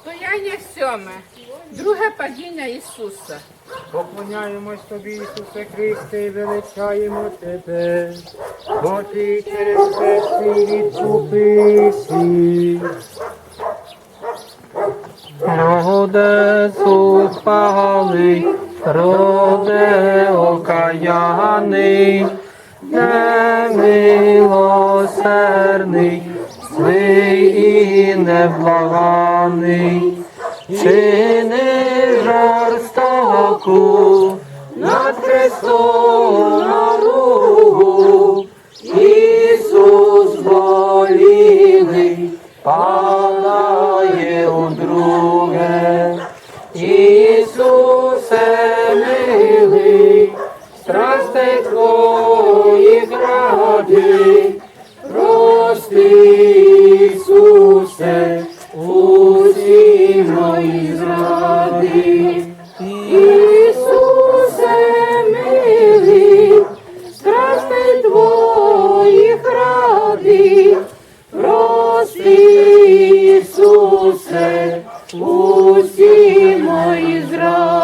Стояння сьоме. Друге падіння Ісуса. Поклоняємось тобі, Ісусе Христе, і величаємо тебе, бо ти через все свій світ. Роде окаяний, немилосердний, злий і невблаганий, чини жорстоку над Христом наругу, Ісус болілий, падає у друге, Ісусе милий, страсти твої гради, прости, Ісусе, усі мої зради. Ісусе милий, страсти твої ради, прости, Ісусе, усі Israel.